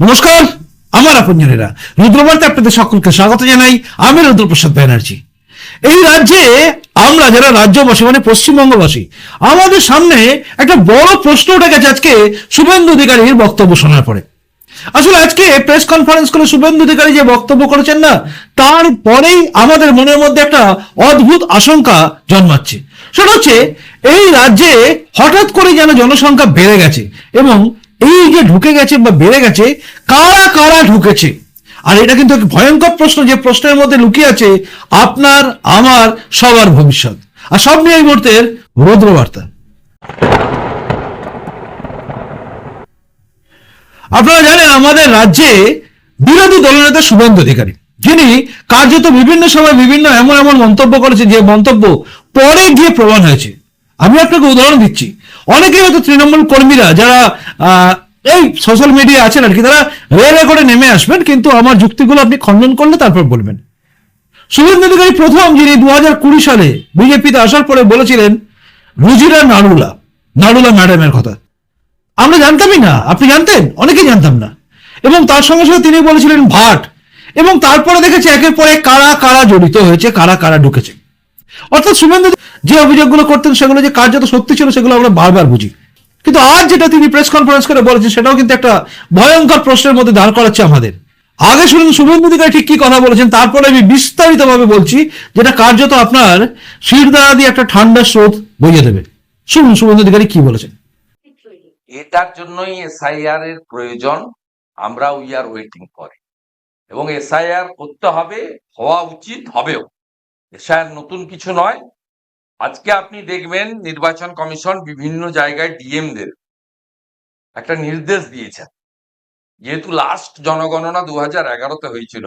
নমস্কার, আমার আপনজনেরা। রুদ্রবার্তে আপনাদের সকলকে স্বাগত জানাই। আমি রুদ্রপ্রসাদ ব্যানার্জি। এই রাজ্যে আমরা যারা রাজ্যবাসী মানে পশ্চিমবঙ্গবাসী, আমাদের সামনে একটা বড় প্রশ্ন উঠে গেছে আজকে শুভেন্দু অধিকারীর বক্তব্য শোনার পরে। আসলে আজকে প্রেস কনফারেন্স করে শুভেন্দু অধিকারী যে বক্তব্য করেছেন না, তারপরেই আমাদের মনের মধ্যে একটা অদ্ভুত আশঙ্কা জন্মাচ্ছে। সেটা হচ্ছে, এই রাজ্যে হঠাৎ করে যেন জনসংখ্যা বেড়ে গেছে এবং এই যে ঢুকে গেছে বা বেড়ে গেছে, কারা কারা ঢুকেছে? আর এটা কিন্তু ভয়ঙ্কর প্রশ্ন, যে প্রশ্নের মধ্যে লুকিয়ে আছে আপনার, আমার, সবার ভবিষ্যৎ। আর সব নিয়ে এই মুহূর্তের রৌদ্রবার্তা। আপনারা জানেন, আমাদের রাজ্যে বিরোধী দলনেতা শুভেন্দু অধিকারী, যিনি কার্যত বিভিন্ন সময় বিভিন্ন এমন এমন মন্তব্য করেছে যে মন্তব্য পরে গিয়ে প্রমাণ হয়েছে। আমি আপনাকে উদাহরণ দিচ্ছি। অনেকেই হয়তো তৃণমূল কর্মীরা যারা এই সোশ্যাল মিডিয়া আছেন আর কি, তারা রেলে করে নেমে আসবেন, কিন্তু আমার যুক্তিগুলো আপনি খণ্ডন করলে তারপর বলবেন। শুভেন্দু অধিকারী প্রথম যিনি দু হাজার কুড়ি সালে বিজেপিতে আসার পরে বলেছিলেন, রুজিরা নারুলা নারুলা ম্যাডামের কথা। আমরা জানতামই না, আপনি জানতেন? অনেকেই জানতাম না। এবং তার সঙ্গে সঙ্গে তিনি বলেছিলেন, ভাট। এবং তারপরে দেখেছি একের পরে কারা কারা জড়িত হয়েছে, কারা কারা ঢুকেছে। অর্থাৎ শুভেন্দু যে অভিযোগগুলো করতেন সেগুলো যে কার্যত সত্যি ছিল, সেগুলো আমরা বারবার বুঝি। কিন্তু আজ যেটা তিনি প্রেস কনফারেন্স করে বলেছেন, সেটাও কিন্তু একটা ভয়ঙ্কর প্রশ্নের মধ্যে দাঁড় করাচ্ছে আমাদের। আগে শুনুন, শুভেন্দু অধিকারী ঠিক কি কথা বলেছেন, তারপরে আমি বিস্তারিতভাবে বলছি, যেটা কার্যত আপনার শিরদাঁড়া দিয়ে একটা ঠান্ডা স্রোত বইয়ে দেবে। শুনুন, শুভেন্দু অধিকারী কি বলেছেন। এটার জন্যই এসআইআর এর প্রয়োজন আমরা উই আর ওয়েটিং ফর এবং এসআইআর করতে হবে, হওয়া উচিত হবেও। এসআইআর নতুন কিছু নয়। আজকে আপনি দেখবেন নির্বাচন কমিশন বিভিন্ন জায়গায় ডিএমদের একটা নির্দেশ দিয়েছেন। যেহেতু লাস্ট জনগণনা দু হাজার এগারোতে হয়েছিল,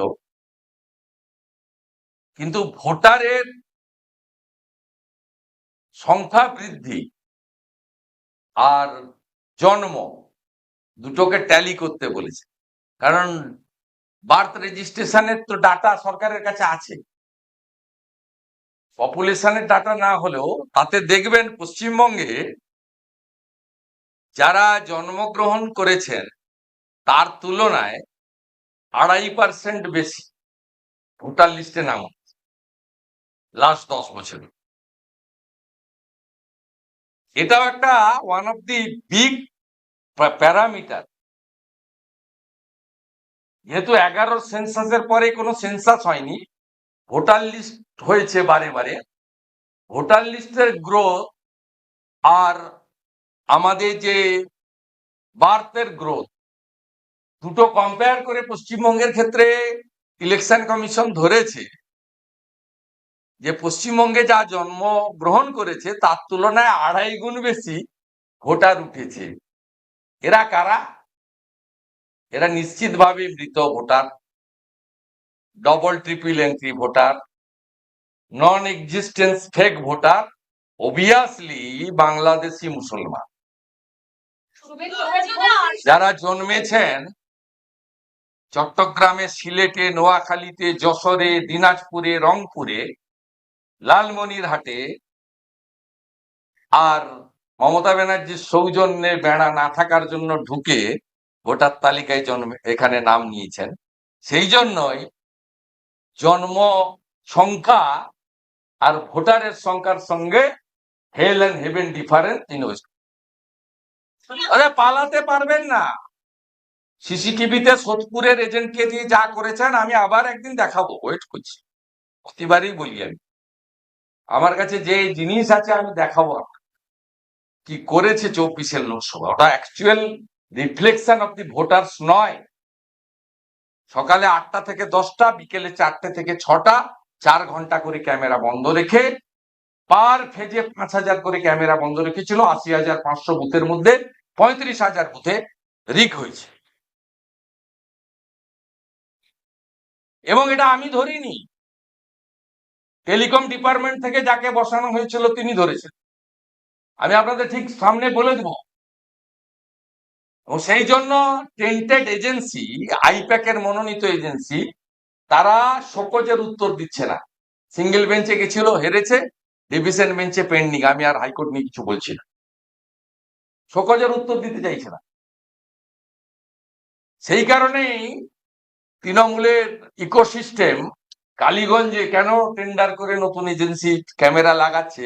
কিন্তু ভোটারের সংখ্যা বৃদ্ধি আর জন্ম দুটোকে ট্যালি করতে বলেছে। কারণ বার্থ রেজিস্ট্রেশনের তো ডাটা সরকারের কাছে আছে। পপুলেশনের ডাটা না হলেও তাতে দেখবেন পশ্চিমবঙ্গে যারা জন্মগ্রহণ করেছেন, তার তুলনায় আড়াই পার্সেন্ট বেশি ভোটার লিস্টে নাম লাস্ট দশ বছরে। এটাও একটা one of the big parameter যেহেতু এগারো সেন্সাসের পরে কোনো সেন্সাস হয়নি ভোটার লিস্ট হয়েছে বারে বারে। ভোটার লিস্টের গ্রোথ আর আমাদের যে বার্থের গ্রোথ দুটো কম্পেয়ার করে পশ্চিমবঙ্গের ক্ষেত্রে ইলেকশন কমিশন ধরেছে। যে পশ্চিমবঙ্গে যা জন্ম গ্রহণ করেছে, তার তুলনায় আড়াই গুণ বেশি ভোটার উঠেছে। এরা কারা? এরা নিশ্চিতভাবে মৃত voter. Double triple entry voter non existence fake voter obviously Bangladeshi মুসলমান যারা জন্মেছেন চট্টগ্রামে, সিলেটে, নোয়াখালীতে, যশোরে, দিনাজপুরে, রংপুরে, লালমনিরহাটে আর মমতা ব্যানার্জির সৌজন্যে বেড়া না থাকার জন্য ঢুকে ভোটার তালিকায় জন্মে এখানে নাম নিয়েছেন। সেই জন্যই জন্ম সংখ্যা আর ভোটারের সংখ্যার সঙ্গে hell and heaven difference in west আরে পালাতে পারবেন না। সিসিটিভিতে সোদপুরের এজেন্টকে দিয়ে যা করেছেন, আমি আবার একদিন দেখাবো। ওয়েট করছি। প্রতিবারই বলি আমি। আমার কাছে যে জিনিস আছে, আমি দেখাবো। কি করেছে চব্বিশের লোকসভা? ওটা actual reflection of the voters নয়। সকালে আটটা থেকে দশটা, বিকেলে চারটে থেকে ছটা, চার ঘণ্টা করে ক্যামেরা বন্ধ রেখে পার ফেজে পাঁচ হাজার করে ক্যামেরা বন্ধ রেখেছিল, আশি হাজার পাঁচশো বুথের মধ্যে পঁয়ত্রিশ হাজার বুথে রিক হয়েছে। এবং এটা আমি ধরিনি। টেলিকম ডিপার্টমেন্ট থেকে যাকে বসানো হয়েছিল, তিনি ধরেছেন। আমি আপনাদের ঠিক সামনে বলে দেব এবং সেই জন্য টেন্টেড এজেন্সি আইপ্যাকের মনোনীত এজেন্সি তারা শোকজের উত্তর দিচ্ছে না। সিঙ্গেল বেঞ্চে গেছিল, হেরেছে ডিভিশন বেঞ্চে পেন্ডিং আমি আর হাইকোর্ট নিয়ে কিছু বলছি না। শোকজের উত্তর দিতে চাইছে না। সেই কারণেই তৃণমূলের ইকোসিস্টেম কালীগঞ্জে কেন টেন্ডার করে নতুন এজেন্সি ক্যামেরা লাগাচ্ছে,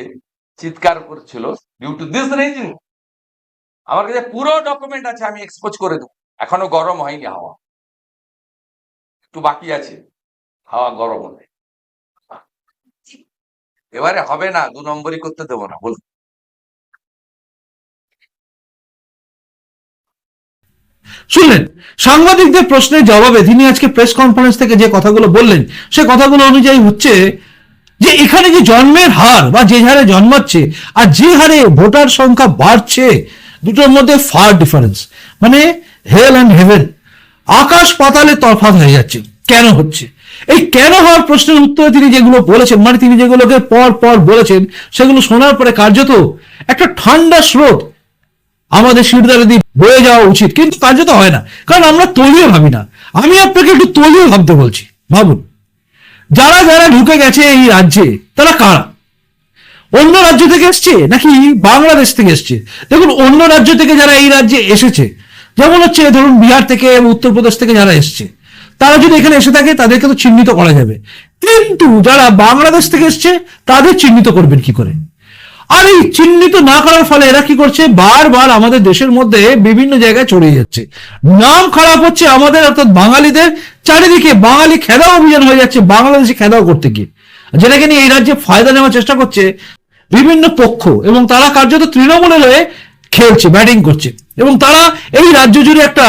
চিৎকার করছিল ডিউ টু দিস রিজন আমার কাছে পুরো ডকুমেন্ট আছে, আমি এক্সপোজ করে দেবো। এখনও গরম হয়নি হাওয়া। একটু বাকি আছে, হাওয়া গরম হতে এবারে হবে না, দু নম্বরই করতে দেবো না, বলুন। শুনলেন, সাংবাদিকদের প্রশ্নের জবাবে তিনি আজকে প্রেস কনফারেন্স থেকে যে কথাগুলো বললেন, সে কথাগুলো অনুযায়ী হচ্ছে যে এখানে যে জন্মের হার বা যে হারে জন্মাচ্ছে আর যে হারে ভোটার সংখ্যা বাড়ছে দুটোর মধ্যে ফার ডিফারেন্স মানে হেল অ্যান্ড হেভেন আকাশ পাতালে তফাৎ হয়ে যাচ্ছে। কেন হচ্ছে? এই কেন হওয়ার প্রশ্নের উত্তরে তিনি যেগুলো বলেছেন মানে তিনি যেগুলোকে পর পর বলেছেন, সেগুলো শোনার পরে কার্যত একটা ঠান্ডা স্রোত আমাদের শিরদারে দিয়ে বয়ে যাওয়া উচিত। কিন্তু কার্যত হয় না। কারণ আমরা তলীয় ভাবি না। আমি আপনাকে একটু তলীয় ভাবতে বলছি। ভাবুন। যারা যারা ঢুকে গেছে এই রাজ্যে, তারা কারা? অন্য রাজ্য থেকে এসছে? নাকি বাংলাদেশ থেকে এসছে? দেখুন, অন্য রাজ্য থেকে যারা এই রাজ্যে এসেছে, যেমন হচ্ছে, ধরুন, বিহার থেকে উত্তরপ্রদেশ থেকে যারা এসছে, তারা যদি এখানে এসে থাকে, তাদেরকে তো চিহ্নিত করা যাবে। কিন্তু যারা বাংলাদেশ থেকে এসছে, তাদের চিহ্নিত করবেন কি করে? আর এই চিহ্নিত না করার ফলে এরা কি করছে? বারবার আমাদের দেশের মধ্যে বিভিন্ন জায়গায় ছড়িয়ে যাচ্ছে। নাম খারাপ হচ্ছে আমাদের, অর্থাৎ বাঙালিদের। চারিদিকে বাঙালি খেদাও অভিযান হয়ে যাচ্ছে, বাংলাদেশে খেদাও করতে গিয়ে। যেটাকে নিয়ে এই রাজ্যে ফায়দা নেওয়ার চেষ্টা করছে বিভিন্ন পক্ষ এবং তারা কার্যত তৃণমূলের হয়ে খেলছে, ব্যাটিং করছে। এবং তারা এই রাজ্য জুড়ে একটা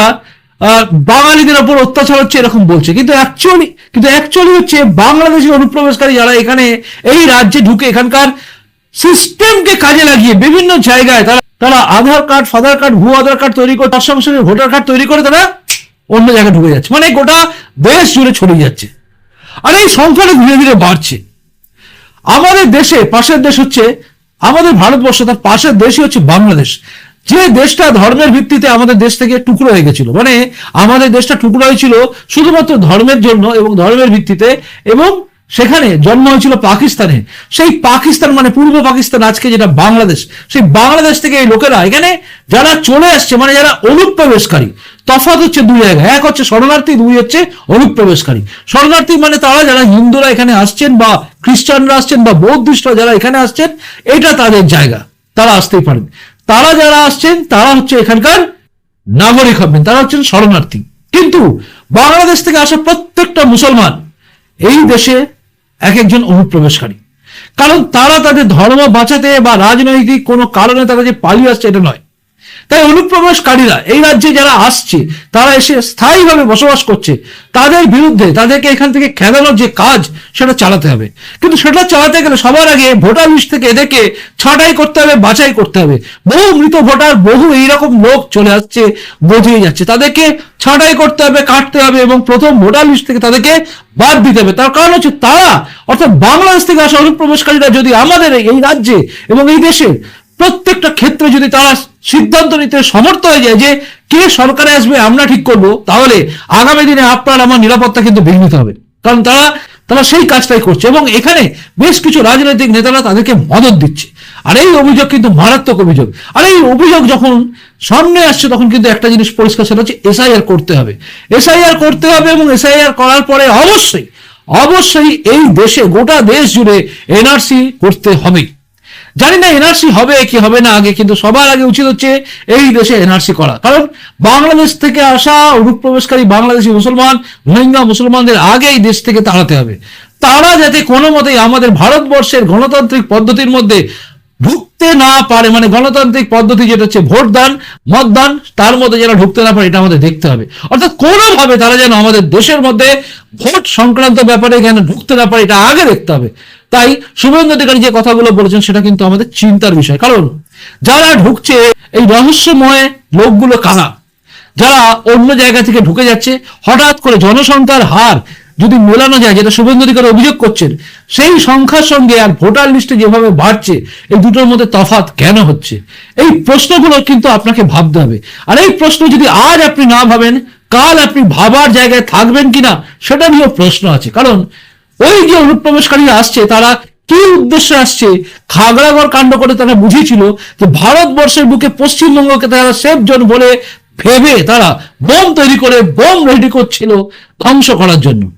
বাঙালিদের ওপর অত্যাচার হচ্ছে এরকম বলছে। কিন্তু অ্যাকচুয়ালি কিন্তু অ্যাকচুয়ালি হচ্ছে বাংলাদেশি অনুপ্রবেশকারী যারা এখানে এই রাজ্যে ঢুকে এখানকার সিস্টেমকে কাজে লাগিয়ে বিভিন্ন জায়গায় তারা তারা আধার কার্ড ফাদার কার্ড ভুয়ো আধার কার্ড তৈরি করে, তার সঙ্গে সঙ্গে ভোটার কার্ড তৈরি করে তারা অন্য জায়গায় ঢুকে যাচ্ছে। মানে গোটা দেশ জুড়ে ছড়িয়ে যাচ্ছে। আর এই সংখ্যাটা ধীরে ধীরে বাড়ছে। আমাদের দেশে পাশের দেশ হচ্ছে, আমাদের ভারতবর্ষ, তার পাশের দেশই হচ্ছে বাংলাদেশ। যে দেশটা ধর্মের ভিত্তিতে আমাদের দেশ থেকে টুকরো হয়ে গেছিল মানে আমাদের দেশটা টুকরো হয়েছিল শুধুমাত্র ধর্মের জন্য এবং ধর্মের ভিত্তিতে এবং সেখানে জন্ম হয়েছিল পাকিস্তানে। সেই পাকিস্তান মানে পূর্ব পাকিস্তান, আজকে যেটা বাংলাদেশ। সেই বাংলাদেশ থেকে এই লোকেরা এখানে যারা চলে আসছে মানে যারা অনুপ্রবেশকারী, তফাৎ হচ্ছে দুই জায়গায়। এক হচ্ছে শরণার্থী, দুই হচ্ছে অনুপ্রবেশকারী। শরণার্থী মানে তারা, যারা হিন্দুরা এখানে আসছেন বা খ্রিস্টানরা আসছেন বা বৌদ্ধিস্টরা যারা এখানে আসছেন, এটা তাদের জায়গা। তারা আসতেই পারেন। তারা যারা আসছেন, তারা হচ্ছে এখানকার নাগরিক হবেন। তারা হচ্ছেন শরণার্থী। কিন্তু বাংলাদেশ থেকে আসা প্রত্যেকটা মুসলমান এই দেশে এক একজন অনুপ্রবেশকারী। কারণ তারা তাদের ধর্ম বাঁচাতে বা রাজনৈতিক কোনো কারণে তারা যে পালিয়ে আসছে, এটা নয়। তাই অনুপ্রবেশকারীরা এই রাজ্যে যারা আসছে, তারা এসে স্থায়ীভাবে বসবাস করছে, তাদের বিরুদ্ধে তাদেরকে এখান থেকে খেলানোর যে কাজ, সেটা চালাতে হবে। কিন্তু সেটা চালাতে গেলে সবার আগে ভোটার লিস্ট থেকে এদেরকে ছাঁটাই করতে হবে, বাছাই করতে হবে। বহু মৃত ভোটার, বহু এইরকম লোক চলে আসছে বজিয়ে যাচ্ছে। তাদেরকে ছাঁটাই করতে হবে, কাটতে হবে এবং প্রথম ভোটার লিস্ট থেকে তাদেরকে বাদ দিতে হবে। তার কারণ হচ্ছে তারা, অর্থাৎ বাংলাদেশ থেকে আসা অনুপ্রবেশকারীরা যদি আমাদের এই রাজ্যে এবং এই দেশে প্রত্যেকটা ক্ষেত্রে যদি তারা সিদ্ধান্ত নিতে সমর্থ হয়ে যায় যে কে সরকারে আসবে, আমরা ঠিক করব, তাহলে আগামী দিনে আপনার আমার নিরাপত্তা কিন্তু বিঘ্নিত হবে। কারণ তারা তারা সেই কাজটাই করছে এবং এখানে বেশ কিছু রাজনৈতিক নেতারা তাদেরকে মদত দিচ্ছে। আর এই অভিযোগ কিন্তু মারাত্মক অভিযোগ। আর এই অভিযোগ যখন সামনে আসছে, তখন কিন্তু একটা জিনিস পরিষ্কার সেটা হচ্ছে এসআইআর করতে হবে। এসআইআর করতে হবে এবং এসআইআর করার পরে অবশ্যই অবশ্যই এই দেশে, গোটা দেশ জুড়ে এনআরসি করতে হবে জানি না এনআরসি হবে কি হবে না আগে, কিন্তু সবার আগে উচিত হচ্ছে এই দেশে এনআরসি করা। কারণ বাংলাদেশ থেকে আসা অনুপ্রবেশকারী বাংলাদেশি মুসলমান, রোহিঙ্গা মুসলমানদের আগে এই দেশ থেকে তাড়াতে হবে। তারা যাতে কোনো মতেই আমাদের ভারতবর্ষের গণতান্ত্রিক পদ্ধতির মধ্যে ঢুকতে না পারে মানে গণতান্ত্রিক পদ্ধতি যেটা হচ্ছে ভোট দান মতদান, তার মধ্যে যারা ঢুকতে না পারে, এটা আমাদের দেখতে হবে। অর্থাৎ কোনোভাবে তারা যেন আমাদের দেশের মধ্যে ভোট সংক্রান্ত ব্যাপারে যেন ঢুকতে না পারে, এটা আগে দেখতে হবে। তাই শুভেন্দু অধিকারী যে কথাগুলো বলেছেন, সেটা কিন্তু আমাদের চিন্তার বিষয়। কারণ যারা ঢুকছে, এই রহস্যময় লোকগুলো কারা? যারা অন্য জায়গা থেকে ঢুকে যাচ্ছে, হঠাৎ করে জনসংখ্যার হার যদি মেলানো যায়, যেটা শুভেন্দু অধিকারী অভিযোগ করছেন, সেই সংখ্যার সঙ্গে আর ভোটার লিস্টে যেভাবে বাড়ছে, এই দুটোর মধ্যে তফাৎ কেন হচ্ছে? এই প্রশ্নগুলো কিন্তু আপনাকে ভাবতে হবে। আর এই প্রশ্ন যদি আজ আপনি না ভাবেন, কাল আপনি ভাবার জায়গায় থাকবেন কিনা, সেটা নিয়েও প্রশ্ন আছে। কারণ ওই যে অনুপ্রবেশকারীরা আসছে, তারা কি উদ্দেশ্যে আসছে, খাগড়াগড় কাণ্ড করে তারা বুঝিয়েছিল যে ভারতবর্ষের বুকে পশ্চিমবঙ্গকে তারা সেফ জোন বলে ভেবে তারা বোম তৈরি করে বোম রেডি করছিল ধ্বংস করার জন্য।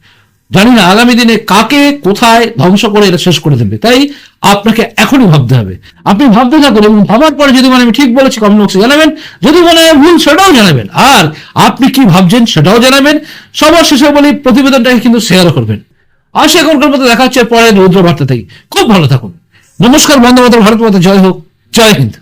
জানি না আগামী দিনে কাকে কোথায় ধ্বংস করে এটা শেষ করে দেবে। তাই আপনাকে এখনই ভাবতে হবে। আপনি ভাবতে থাকুন এবং ভাবার পরে যদি মানে আমি ঠিক বলেছি কমেন্ট বক্সে জানাবেন। যদি মনে হয় ভুল, সেটাও জানাবেন। আর আপনি কি ভাবছেন, সেটাও জানাবেন। সবার শেষে বলি, প্রতিবেদনটাকে কিন্তু শেয়ার করবেন। আসে এখনকার মতো দেখা হচ্ছে পরে রৌদ্র বার্তা থেকে খুব ভালো থাকুন। নমস্কার বন্ধু মাতা ভারত মাতা জয় হোক। জয় হিন্দ।